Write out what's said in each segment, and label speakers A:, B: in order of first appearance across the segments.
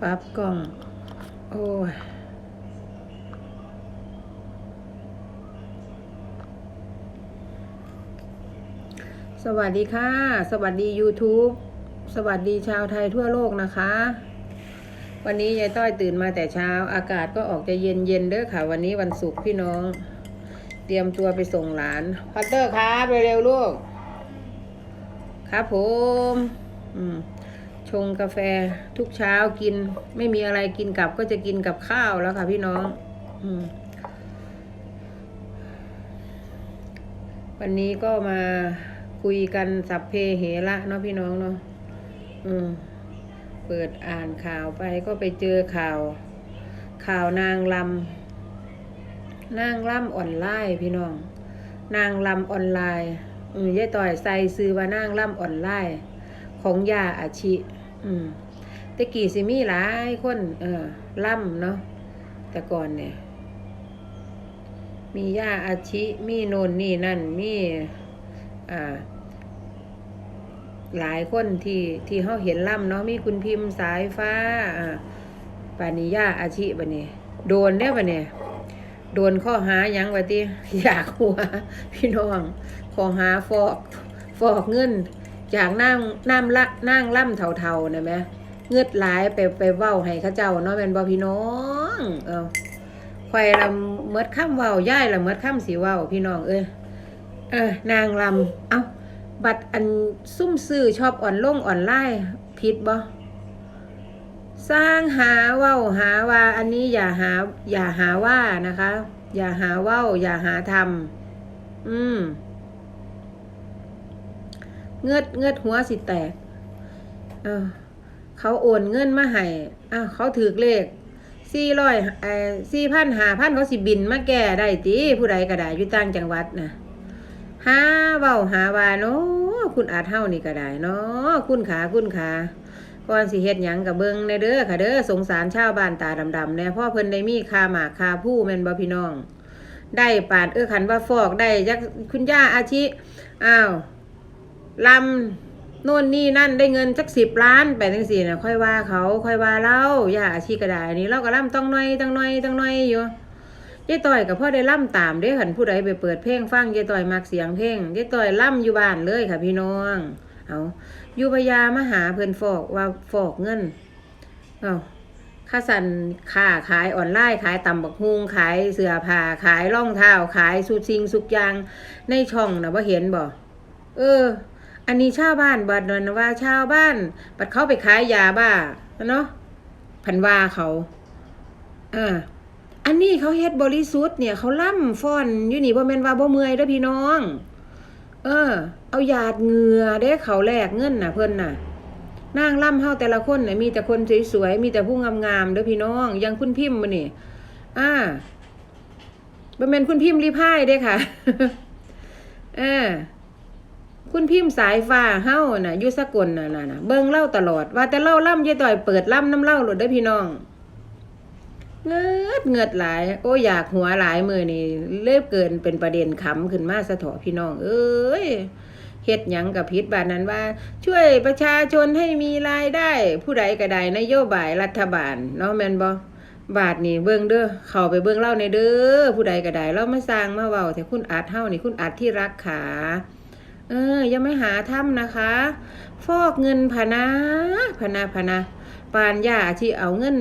A: ปรับกล้อง โอ้ยสวัสดีค่ะ สวัสดี YouTube สวัสดีชาวไทยทั่วโลกนะคะ วันนี้ยายต้อยตื่นมาแต่เช้า อากาศก็ออกจะเย็นเย็นเด้อค่ะ วันนี้วันศุกร์พี่น้อง เตรียมตัวไปส่งหลานพัตเตอร์ครับเร็วๆลูก ครับผม อืม ชงกาแฟทุกเช้ากิน ไม่มีอะไรกินกับก็จะกินกับข้าวแล้วค่ะพี่น้องอวันนี้ก็มาคุยกันสัพเพเหระเนาะพี่น้องเนาะเปิดอ่านข่าวไปก็ไปเจอข่าว ข่าวนางลำนางลำออนไลน์พี่น้อง นางลำออนไลน์ยายต่อยใส่ซื้อว่านางลำออนไลน์ของยาอาชิ อืมแต่กี่สิมีหลายคน เออล่ำเนาะแต่ก่อนเนี่ย มียาอาชิ มีโนนนี่นั่น มี อ่า หลายคนที่ที่เขาเห็นล่ำเนาะมีคุณพิมพ์สายฟ้า อ่าปานิยาอาชิบะเนี่ยโดนได้บะเนี่ยโดนข้อหายังวะที่อยากหัว พี่น้องข้อหาฟอก ฟอกเงิน จากนั่งน้ำละนั่งล่ำเทาๆนะแม่เงืดหลายไปไปเว้าให้เข้าเจ้าเนาะเป็นบ่พี่น้อง เออควายลำเมดข้ามเว้าย่ายละเมดข้ามสีเว้าพี่น้องเอ้ยเออนางลำเอ้าบัตรอันซุ่มซื้อชอบอ่อนลงอ่อนไล่ผิดบ่สร้างหาเว้าหาว่าอันนี้อย่าหาอย่าหาว่านะคะ อย่าหาเว้าอย่าหาทำอืม เงือดเงือดหัวสิแตกเออเขาโอนเงินมาให้อ้าวเขาถือเลขสี่ร้อยเออสี่พันหาพันเขาสิบินมาแก้ได้ตีผู้ใดก็ได้อยู่ต่างจังหวัดนะหาเว้าหาว่าเนาะคุณอาจเฮานี่ก็ได้เนาะคุณขาคุณขาก่อนสิเฮ็ดหยังกับเบิงในเด้อค่ะเด้อสงสารชาวบ้านตาดำๆแน่พ่อเพิ่นได้มีคาหมากคาผู้แม่นบ่พี่น้อง ได้ปาดเอ้อขันว่าฟอกได้จักคุณย่าอาชิอ้าว ลำโน่นนี่นั่นได้เงินสักสิบล้านไปทั้งสี่นะค่อยว่าเขาค่อยว่าเล่าอย่าอาชีพกระดานี้เราก็ล่ำต้องน้อยต้องน้อยต้องน้อยอยู่ยายต่อยกับพ่อได้ล่ำตามเด้ขันผู้ใดไปเปิดเพลงฟังยายต่อยมักเสียงเพลงยายต่อยล่ำอยู่บ้านเลยค่ะพี่น้อง เอาอยู่พยามหาเพิ่นฟอกว่าฟอกเงินเอาข้าสันค้าขายออนไลน์ขายตำบักฮุงขายเสื้อผ้าขายรองเท้าขายสุดสิ่งสุกยางในช่องนะว่าเห็นบ่เออ อันนี้ชาวบ้านบัดนั้นว่าชาวบ้านบัดเขาไปขายยาบ้าเนาะพันว่าเขาอ่าอันนี้เขาเฮ็ดบริสุทธิ์เนี่ยเขาล่ำฟ้อนอยู่นี่บ่แม่นว่าบ่เมื่อยเด้อพี่น้อง เออ เอาหยาดเหงื่อเด้เขาแลกเงินน่ะเพิ่นน่ะนางล่ำเฮาแต่ละคนเนี่ยมีแต่คนสวยๆมีแต่ผู้งามๆเด้อพี่น้องอยังคุณพิมพ์มื้อนี่อ่าบ่แม่นคุณพิมพ์รีพายเด้ค่ะเออ คุณพิมพ์สายฟ้าเฮ้าน่ะยุสกลน่ะน่ะนะเบิ่งเล่าตลอด ว่าแต่เล่าล่ำยายต่อยเปิดล่ำน้ำเล่าหลดได้พี่น้อง เงือดเงือดหลาย โอ้อยากหัวหลายมือนี่เล็บเกินเป็นประเด็นขำขึ้นมาสะเถอพี่น้อง เอ้ยเฮ็ดหยังกับพิษบานนั้นว่า ช่วยประชาชนให้มีรายได้ ผู้ใดก็ได้นโยบายรัฐบาลเนาะแมนบ่บาทนี่เบิ่งเด้อเข้าไปเบิ่งเล่าในเด้อผู้ใดก็ได้เรามาสร้างมาเว้าแต่คุณอาจเฮานี่คุณอาจที่รักขา เออ ยังไม่หาถ้ำนะคะ ฟอกเงินพนาพนาพนาปานยาที่เอาเงิน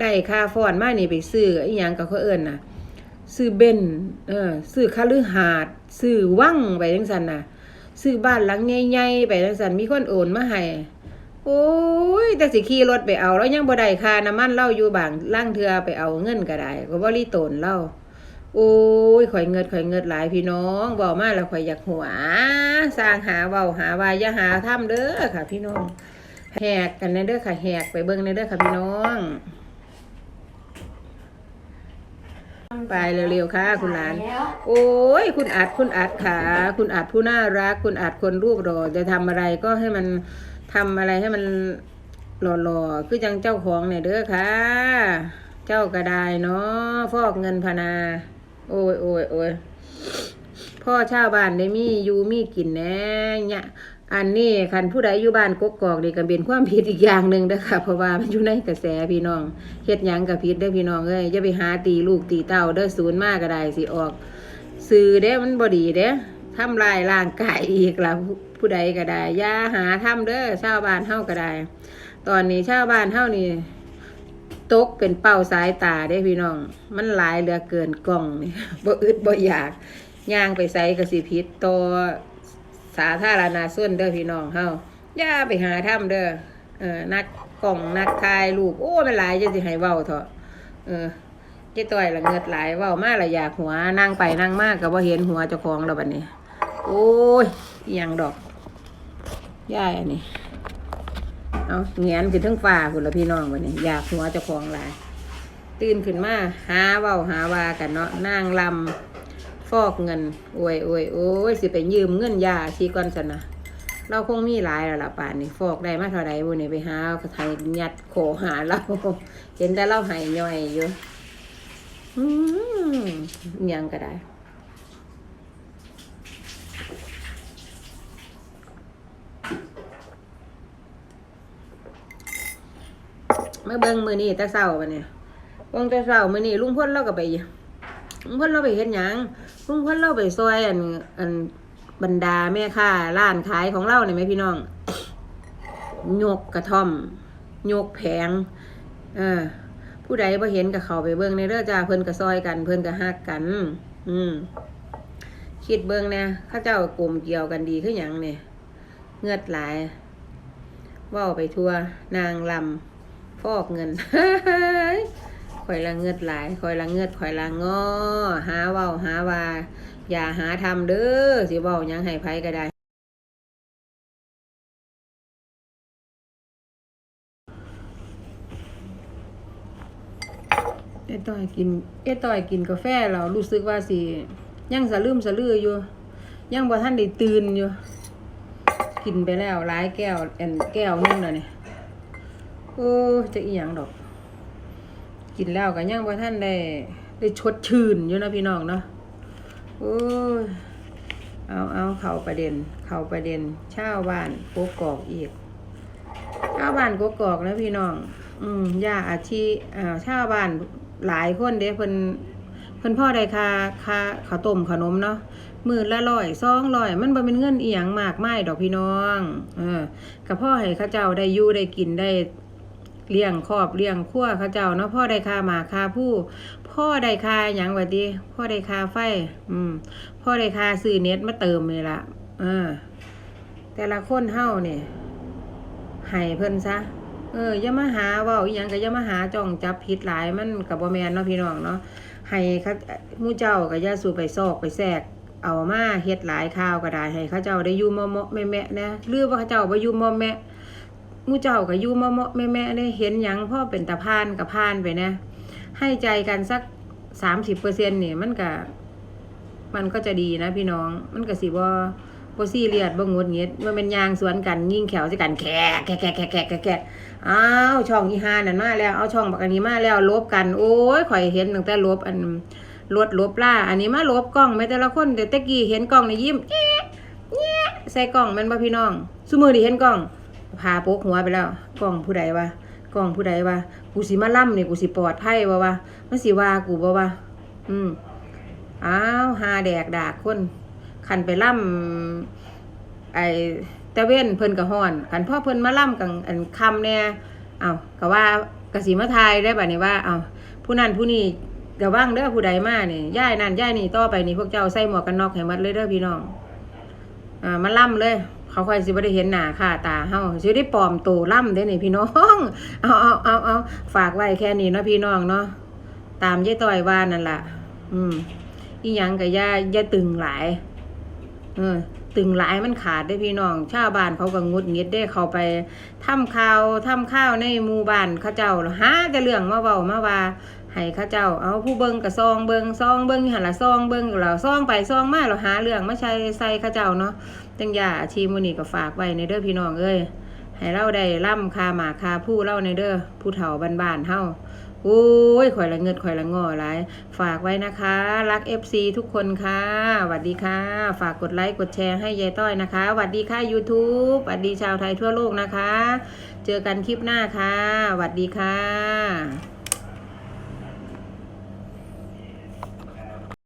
A: ได้ค่าฟอนมานี่ไปซื้ออีหยังก็เขาเอิ้นน่ะซื้อเบนเออซื้อคฤหาสน์ซื้อวังไปจังซั่นน่ะซื้อบ้านหลังใหญ่ๆไปจังซั่นมีคนโอนมาให้โอ้ยแต่สิขี่รถไปเอาแล้วยังบ่ได้ค่าน้ำมันเล่าอยู่บางล่างเทือไปเอาเงินก็ได้ก็บ่รีตนเล่า โอ้ยข่อยเงิดข่อยเงิดหลายพี่น้องเว้ามาแล้วข่อยอยากหัว สร้างหาเว้าหาวาอย่าหาทำเด้อค่ะ พี่น้องแหกกันในเด้อค่ะแหกไปเบิ่งในเด้อค่ะพี่น้องไปเร็วๆค่ะคุณหลาน โอ้ยคุณอัดคุณอัดขาคุณอัดผู้น่ารัก คุณอัดคนรูปหล่อจะทำอะไรก็ให้มันทำอะไรให้มันหล่อๆคือจังเจ้าของเนี่ยเด้อค่ะ เจ้าก็ได้เนาะฟอกเงินพนา โอ้ยโอ้ยโอ้ยพ่อชาวบ้านได้มีอยู่มีกินแน่เนี่ยอันนี้คันผู้ใดอยู่บ้านกกอกนี่ก็เป็นความผิดอีกอย่างหนึ่งเด้อค่ะเพราะว่ามันอยู่ในกระแสพี่น้องเฮ็ดหยังกับผิดเด้พี่น้องเอ้ยอย่าไปหาตีลูกตีเต้าเด้อศูนย์มากก็ได้สิออกสื่อเด้มันบ่ดีเด้ทำลายร่างกายอีกละผู้ผู้ใดก็ได้อย่าหาทำเด้อชาวบ้านเฮาก็ได้ ตอนนี้ชาวบ้านเฮานี่ ตกเป็นเป้าสายตาเด้พี่น้อง มันหลายเหลือเกินกล่องนี่บ่อึดบ่อยากย่างไปใส่กระสิพิษต่อสาธารณชนเด้อพี่น้องเฮาอย่าไปหาทำเด้อเออนักกล่องนักถ่ายรูปโอ้มันหลายจะสิให้เว้าเถอะเออเจ๊ต้อยละเงิดหลายเว้ามาละอยากหัวนั่งไปนั่งมากก็บ่เห็นหัวเจ้าของแล้วบัดนี้ โอ้ยอยังดอกย่ายอันนี้ เอาเงียนขึ้นทั้งฟ้าคุณละพี่น้องวันนี้อยากหัวเจ้าของหลายตื่นขึ้นมาหาเว้าหาวากันเนาะนางลำฟอกเงินโอ้ยโอ้ยโอ้ยสิไปยืมเงินยาชีก่อนสนะเราคงมีหลายแล้วล่ะป่านนี้ฟอกได้มาเท่าไรบุนี่ไปหาเขาไทยยัดโขหาเราเห็นแต่เราหายย่อยอยู่อืมยังก็ได้ มื่เบิ่งมือนี้แต่เศร้าปะเนี่ยเบิ่งแต่เศร้ามือนี้ลุงพ่นเราก็ไปลุงพ่นเราไปเฮ็ดหยังลุงพ่นเราไปซอยอันอันบรรดาแม่ค้าร้านขายของเราเนี่ยไหมพี่น้องยกกระท่อมยกแผงเออผู้ใดบ่เห็นก็เขาไปเบิ่งในเด้อจ้าเพิ่นก็ซอยกัน เพิ่นก็ฮักกัน อืมคิดเบิ่งเนี่ยข้าเจ้ากลมเกี่ยวกันดีคือหยังเนี่ยเงือดหลายว่าไปทัวนางลำ ฟอกเงินข่อยละเงือดหลายข่อยละเงือดข่อยละงอ หาเว้าหาว่า อย่าหาทำเด้อสิเว้ายังให้ไผก็ได้เอ้ต่อยกินเอ้ต่อยกินกาแฟเรารู้สึกว่าสิยังสะลืมสะลืออยู่ ยังบ่ทันได้ตื่นอยู่ กินไปแล้วหลายแก้วแอนแก้วนึงแล้วเนี่ย โอ้จะอีหยังดอก กินแล้วก็ยังบ่ท่านได้ได้ชดชื่นอยู่นะพี่น้องเนาะโอ้เอาเอาเข้าประเด็น เข้าประเด็นชาวบ้านโกกอกอีกชาวบ้านโกกอกนะพี่น้อง อืมย่าอาชีอ่าชาวบ้านหลายคนเด้เพิ่นเพิ่นพ่อได้ค่าค่าข้าวต้มขนมเนาะมือละร้อยสองร้อย มันบ่เป็นเงินอีหยังมากมายดอกพี่น้อง เออกับพ่อให้ข้าเจ้าได้อยู่ได้กินได้ เลี้ยงครอบเลี้ยงครัวเข้าเจ้าเนาะพ่อได้คาหมาคาผู้ พ่อได้คาหยังว่าดีพ่อได้คาไฟ อืม พ่อได้คาซื้อเน็ตมาเติมนี่ละเออแต่ละคนเฮาเนี่ยให้เพิ่นซะเออย่ามาหาว้าอีหยังก็อย่ามาหาจ้องจับผิดหลายมันก็บ่แมนเนาะพี่น้องเนาะให้เขามู่เจ้าก็อย่าสู่ไปซอกไปแทรกเอามาเฮ็ดหลายข้าวก็ได้ให้เขาเจ้าได้อยู่มอมแม่แม่นะหรือว่าเขาเจ้าบ่อยู่มอมแม่ มู่เจ้าก็อยู่มอมแม่แม่ๆได้เห็นหยังพ่อเป็นตาพานก็พานไปนะ ให้ใจกันสัก30%นี่มันก็มันก็จะดีนะพี่น้อง มันก็สิบ่บ่ซีเรียสบ่งดหงิดมันเป็นยางสวนกันยิ่งแขวส่กันแขกแขกแขกแขกแขกแขกอ้าวช่องอีหานั่นมาแล้วเอาช่องบักอันนี้มาแล้วลบกัน โอ้ยข่อยเห็นตั้งแต่ลบอันลดลบล่า อันนี้มาลบกล้องไม่แต่ละคนแต่ตะกี้เห็นกล้องในยิ้มแอ๊ะแอ๊ะใส่กล้องมันบ่พี่น้องซุมือดิเห็นกล้อง พาโปกหัวไปแล้วกล้องผู้ใดวะกล้องผู้ใดวะกูสิมาล่ำเนี่ยกูสิปลอดภัยบ่วะมันสิว่ากูบ่วะอืมอ้าวหาแดกดากคนคันไปล่ำไอตะเว้นเพิ่นก็ฮ้อนคันพ่อเพิ่นมาล่ำกังอันคำแน่เอาก็ว่ากะสิมาทายได้บัดนี้ว่าเอาผู้นั้นผู้นี้ระวังเด้อผู้ใดมาเนี่ยย่ายนั่นย่ายนี่ต่อไปนี่พวกเจ้าใส่หมวกกันน็อกให้หมดเลยเด้อพี่น้องอ่ามาล่ำเลย เขาค่อยสิบ่ได้เห็นหน้าค่าตาเฮาสิได้ปลอมตัวล่ำเด้นี่พี่น้องเอาเอาเอาเอาฝากไว้แค่นี้เนาะพี่น้องเนาะตามยายต้อยว่านั่นล่ะ อืมอีหยังก็อย่าย่าตึงหลายเออตึงหลายมันขาดได้พี่น้อง ชาวบ้านเขาก็งุดงิดได้เขาไปทำข่าวทำข้าวในหมู่บ้านเขาเจ้าหาแต่เรื่องมาเว้ามาว่าให้ข้าเจ้าเอาผู้เบิงกับซองเบิงซองเบิงยู่หันละซองเบิงเราซองไปซองมาเราหาเรื่องมาใช้ใส่ข้าเจ้าเนาะ จังยาอาชีพมื้อนี้ก็ฝากไว้ในเด้อพี่น้องเอ้ยให้เราได้ร่ำคาหมาคาผู้เล่าในเด้อผู้เฒ่าบ้านๆเฮาโอ้ยข่อยละเงิดข่อยละงอหลายฝากไว้นะคะ รัก FC ทุกคนค่ะสวัสดีค่ะ ฝากกดไลค์กดแชร์ให้ยายต้อยนะคะสวัสดีค่ะ YouTube สวัสดีชาวไทยทั่วโลกนะคะ เจอกันคลิปหน้าค่ะสวัสดีค่ะ